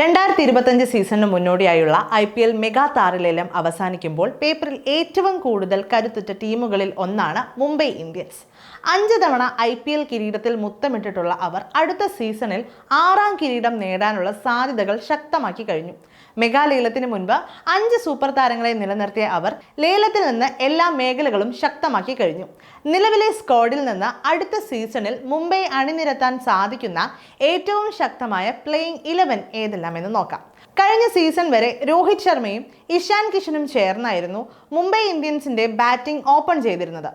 രണ്ടായിരത്തി ഇരുപത്തഞ്ച് സീസണിന് മുന്നോടിയായുള്ള ഐ പി എൽ മെഗാ താരലേലം അവസാനിക്കുമ്പോൾ പേപ്പറിൽ ഏറ്റവും കൂടുതൽ കരുത്തുറ്റ ടീമുകളിൽ ഒന്നാണ് മുംബൈ ഇന്ത്യൻസ്. അഞ്ച് തവണ ഐ പി എൽ കിരീടത്തിൽ മുത്തമിട്ടിട്ടുള്ള അവർ അടുത്ത സീസണിൽ ആറാം കിരീടം നേടാനുള്ള സാധ്യതകൾ ശക്തമാക്കി കഴിഞ്ഞു. മെഗാ ലേലത്തിന് മുൻപ് അഞ്ച് സൂപ്പർ താരങ്ങളെ നിലനിർത്തിയ അവർ ലേലത്തിൽ നിന്ന് എല്ലാ മേഖലകളും ശക്തമാക്കി കഴിഞ്ഞു. നിലവിലെ സ്ക്വാഡിൽ നിന്ന് അടുത്ത സീസണിൽ മുംബൈ അണിനിരത്താൻ സാധിക്കുന്ന ഏറ്റവും ശക്തമായ പ്ലേയിങ് ഇലവൻ ഏതെല്ലാമെന്ന് നോക്കാം. കഴിഞ്ഞ സീസൺ വരെ രോഹിത് ശർമ്മയും ഇഷാൻ കിഷനും ചേർന്നായിരുന്നു മുംബൈ ഇന്ത്യൻസിന്റെ ബാറ്റിംഗ് ഓപ്പൺ ചെയ്തിരുന്നത്.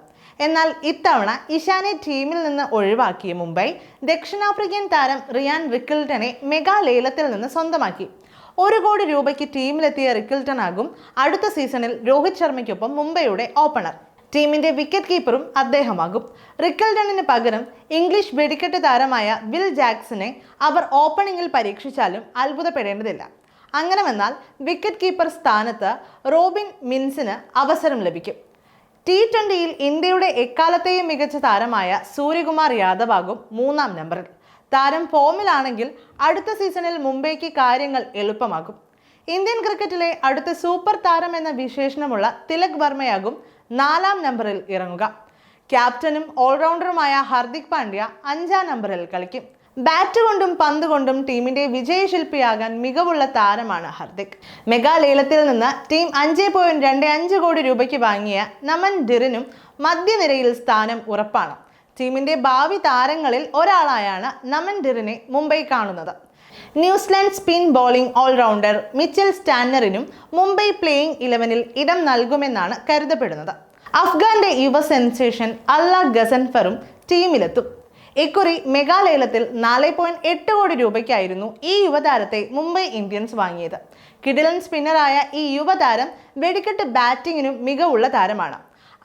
എന്നാൽ ഇത്തവണ ഇഷാനെ ടീമിൽ നിന്ന് ഒഴിവാക്കിയ മുംബൈ ദക്ഷിണാഫ്രിക്കൻ താരം റിയാൻ റിക്കിൾട്ടനെ മെഗാ ലേലത്തിൽ നിന്ന് സ്വന്തമാക്കി. ഒരു കോടി രൂപയ്ക്ക് ടീമിലെത്തിയ റിക്കിൾട്ടൺ ആകും അടുത്ത സീസണിൽ രോഹിത് ശർമ്മയ്ക്കൊപ്പം മുംബൈയുടെ ഓപ്പണർ. ടീമിന്റെ വിക്കറ്റ് കീപ്പറും അദ്ദേഹമാകും. റിക്കൽഡണിന് പകരം ഇംഗ്ലീഷ് വെടിക്കെട്ട് താരമായ വിൽ ജാക്സനെ അവർ ഓപ്പണിംഗിൽ പരീക്ഷിച്ചാലും അത്ഭുതപ്പെടേണ്ടതില്ല. അങ്ങനെ വന്നാൽ വിക്കറ്റ് കീപ്പർ സ്ഥാനത്ത് റോബിൻ മിൻസിന് അവസരം ലഭിക്കും. ടി ട്വന്റിയിൽ ഇന്ത്യയുടെ എക്കാലത്തെയും മികച്ച താരമായ സൂര്യകുമാർ യാദവ് ആകും മൂന്നാം നമ്പറിൽ താരം ഫോമിലാണെങ്കിൽ അടുത്ത സീസണിൽ മുംബൈക്ക് കാര്യങ്ങൾ എളുപ്പമാകും. ഇന്ത്യൻ ക്രിക്കറ്റിലെ അടുത്ത സൂപ്പർ താരം എന്ന വിശേഷണമുള്ള തിലക് വർമ്മയാകും നാലാം നമ്പറിൽ ഇറങ്ങുക. ക്യാപ്റ്റനും ഓൾറൗണ്ടറുമായ ഹർദിക് പാണ്ഡ്യ അഞ്ചാം നമ്പറിൽ കളിക്കും. ബാറ്റ് കൊണ്ടും പന്ത് കൊണ്ടും ടീമിന്റെ വിജയശില്പിയാകാൻ മികവുള്ള താരമാണ് ഹർദിക്. മെഗാ ലേലത്തിൽ നിന്ന് ടീം അഞ്ച് പോയിന്റ് രണ്ട് അഞ്ച് കോടി രൂപയ്ക്ക് വാങ്ങിയ നമൻ ഡിറിനും മധ്യനിരയിൽ സ്ഥാനം ഉറപ്പാണ്. ടീമിന്റെ ഭാവി താരങ്ങളിൽ ഒരാളായാണ് നമൻ ഡിറിനെ മുംബൈ കാണുന്നത്. New Zealand spin bowling allrounder Mitchell സ്റ്റാനറിനും Mumbai playing ഇലവനിൽ ഇടം നൽകുമെന്നാണ് കരുതപ്പെടുന്നത്. അഫ്ഗാന്റെ യുവ സെൻസേഷൻ അല്ല ഗസൻഫറും ടീമിലെത്തും. ഇക്കുറി മെഗാലയലത്തിൽ നാല് പോയിന്റ് എട്ട് കോടി രൂപയ്ക്കായിരുന്നു ഈ യുവതാരത്തെ മുംബൈ ഇന്ത്യൻസ് വാങ്ങിയത്. കിഡിലൻ സ്പിന്നറായ ഈ യുവതാരം വെടിക്കെട്ട് ബാറ്റിങ്ങിനും മികവുള്ള താരമാണ്.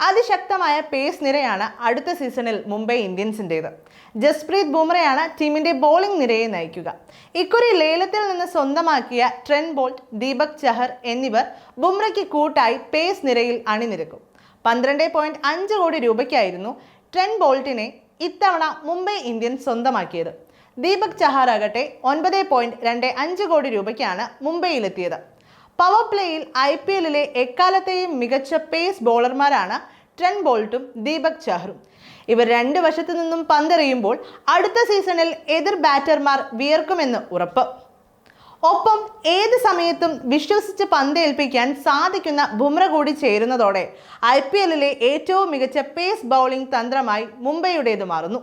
അതിശക്തമായ പേസ് നിരയാണ് അടുത്ത സീസണിൽ മുംബൈ ഇന്ത്യൻസിന്റേത് ജസ്പ്രീത് ബുംറയാണ് ടീമിന്റെ ബോളിംഗ് നിരയെ നയിക്കുക. ഇക്കുറി ലേലത്തിൽ നിന്ന് സ്വന്തമാക്കിയ ട്രെൻ ബോൾട്ട് ദീപക് ചഹർ എന്നിവർ ബുംറയ്ക്ക് കൂട്ടായി പേസ് നിരയിൽ അണിനിരക്കും. പന്ത്രണ്ട് പോയിന്റ് അഞ്ച് കോടി രൂപയ്ക്കായിരുന്നു ട്രെൻ ബോൾട്ടിനെ ഇത്തവണ മുംബൈ ഇന്ത്യൻസ് സ്വന്തമാക്കിയത്. ദീപക് ചഹാർ ആകട്ടെ ഒൻപത് പോയിന്റ് രണ്ട് അഞ്ച് കോടി രൂപയ്ക്കാണ് മുംബൈയിലെത്തിയത്. പവർ പ്ലേയിൽ ഐ പി എല്ലിലെ എക്കാലത്തെയും മികച്ച പേസ് ബോളർമാരാണ് ട്രെൻ ബോൾട്ടും ദീപക് ചഹറും ഇവർ രണ്ട് വശത്തു നിന്നും പന്തെറിയുമ്പോൾ അടുത്ത സീസണിൽ എതിർ ബാറ്റർമാർ വിയർക്കുമെന്ന് ഉറപ്പ്. ഒപ്പം ഏത് സമയത്തും വിശ്വസിച്ച് പന്തേൽപ്പിക്കാൻ സാധിക്കുന്ന ബുംറ കൂടി ചേരുന്നതോടെ ഐ പി എല്ലിലെ ഏറ്റവും മികച്ച പേസ് ബൗളിംഗ് തന്ത്രമായി മുംബൈയുടേത് മാറുന്നു